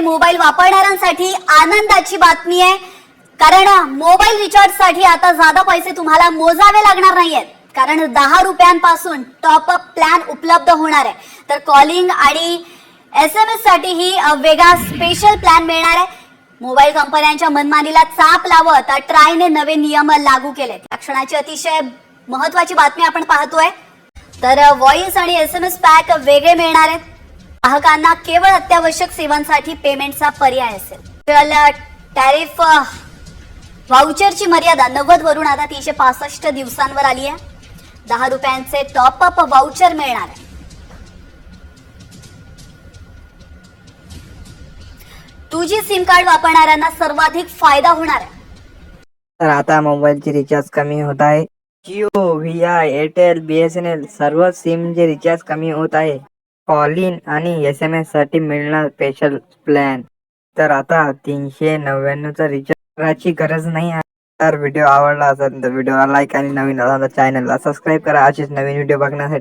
Mobile वापरणाऱ्यांसाठी आनंदाची बातमी आहे. कारण मोबाईल रिचार्जसाठी आता जादा पैसे तुम्हाला मोजावे लागणार नाहीयेत. कारण दहा रुपयांपासून टॉपअप प्लॅन उपलब्ध होणार आहे. तर कॉलिंग आणि एस एम एससाठी ही वेगळा स्पेशल प्लॅन मिळणार आहे. मोबाईल कंपन्यांच्या मनमानीला चाप लावत ट्रायने नवे नियम लागू केले या क्षणाची अतिशय महत्वाची बातमी आपण पाहतोय. तर व्हॉइस आणि एस एम एस पॅक वेगळे मिळणार आहेत. ग्राहकांना केवळ अत्यावश्यक सेवांसाठी पेमेंटचा पर्याय असेल. टॅरिफ व्हाउचरची मर्यादा नव्वद वरून आता तीनशे पासष्ट दिवसांवर आली आहे. दहा रुपयांचे टॉपअप व्हाउचर मिळणार आहे. टू जी सिम कार्ड वापरणाऱ्यांना सर्वाधिक फायदा होणार आहे. तर आता मोबाईलचे रिचार्ज कमी होत आहे. Jio V I Airtel B S N L सर्व सिमचे रिचार्ज कमी होत आहे. कॉलिन आणि एस एम एससाठी मिळणार स्पेशल प्लॅन तर आता तीनशे नव्याण्णवचा रिचार्ज करायची गरज नाही आहे. तर व्हिडिओ आवडला असेल तर व्हिडिओला लाईक आणि नवीन असाल तर चॅनलला सबस्क्राईब करा. असेच नवीन व्हिडिओ बघण्यासाठी